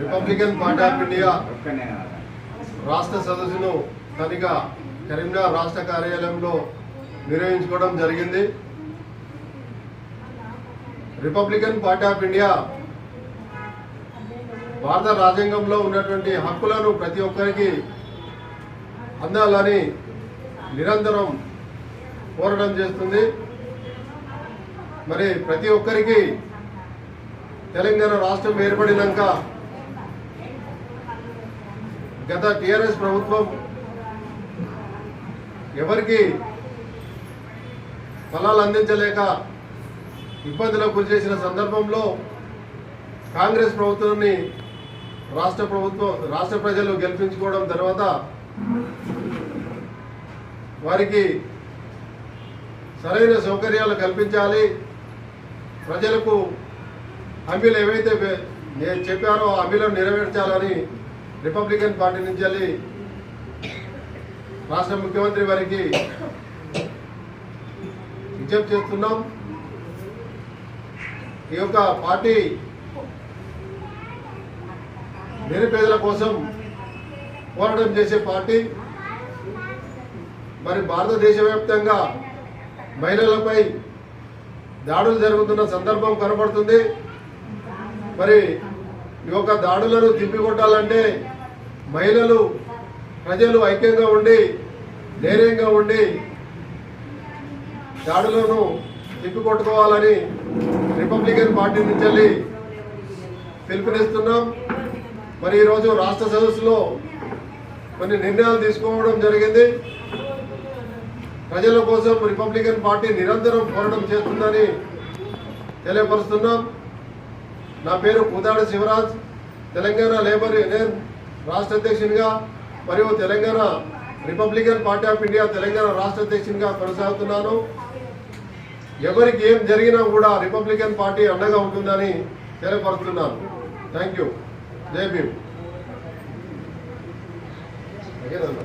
Republican party of India రాష్ట్ర సదస్సును స్థానిక కరీంనగర్ రాష్ట్ర కార్యాలయంలో నిర్వహించుకోవడం జరిగింది. రిపబ్లికన్ పార్టీ ఆఫ్ ఇండియా భారత రాజ్యాంగంలో ఉన్నటువంటి హక్కులను ప్రతి ఒక్కరికి అందాలని నిరంతరం పోరాటం చేస్తుంది. మరి ప్రతి ఒక్కరికి తెలంగాణ రాష్ట్రం ఏర్పడినాక గత టిఆర్ఎస్ ప్రభుత్వం ఎవరికి ఫలాలు అందించలేక ఇబ్బందులకు గురి చేసిన సందర్భంలో కాంగ్రెస్ ప్రభుత్వాన్ని రాష్ట్ర ప్రభుత్వం రాష్ట్ర ప్రజలు గెలిపించుకోవడం తర్వాత వారికి సరైన సౌకర్యాలు కల్పించాలి. ప్రజలకు హామీలు ఏవైతే నేను చెప్పారో హామీలను నెరవేర్చాలని రిపబ్లికన్ పార్టీ నుంచి వెళ్ళి రాష్ట్ర ముఖ్యమంత్రి వారికి విజ్ఞప్తి చేస్తున్నాం. ఈ యొక్క పార్టీ నిరుపేదల కోసం పోరాటం చేసే పార్టీ. మరి భారతదేశ వ్యాప్తంగా మహిళలపై దాడులు జరుగుతున్న సందర్భం కనబడుతుంది. మరి ఈ యొక్క దాడులను తిప్పికొట్టాలంటే మహిళలు ప్రజలు ఐక్యంగా ఉండి ధైర్యంగా ఉండి దాడులను తిప్పికొట్టుకోవాలని రిపబ్లికన్ పార్టీ నుంచి వెళ్ళి పిలుపునిస్తున్నాం. మరి ఈరోజు రాష్ట్ర సదస్సులో కొన్ని నిర్ణయాలు తీసుకోవడం జరిగింది. ప్రజల కోసం రిపబ్లికన్ పార్టీ నిరంతరం పోరాటం చేస్తుందని తెలియపరుస్తున్నాం. నా పేరు కుదాడ శివరాజ్. తెలంగాణ లేబర్ యూనియన్ రాష్ట్ర అధ్యక్షునిగా మరియు Telangana Republican Party of India Telangana రాష్ట్ర అధ్యక్షునిగా కొనసాగుతున్నాను. ఎవరికి ఏం జరిగినా కూడా రిపబ్లికన్ పార్టీ అండగా ఉంటుందని తెలియపరుస్తున్నాను. థ్యాంక్ యూ జై భీమ్. అయ్యేదన్నా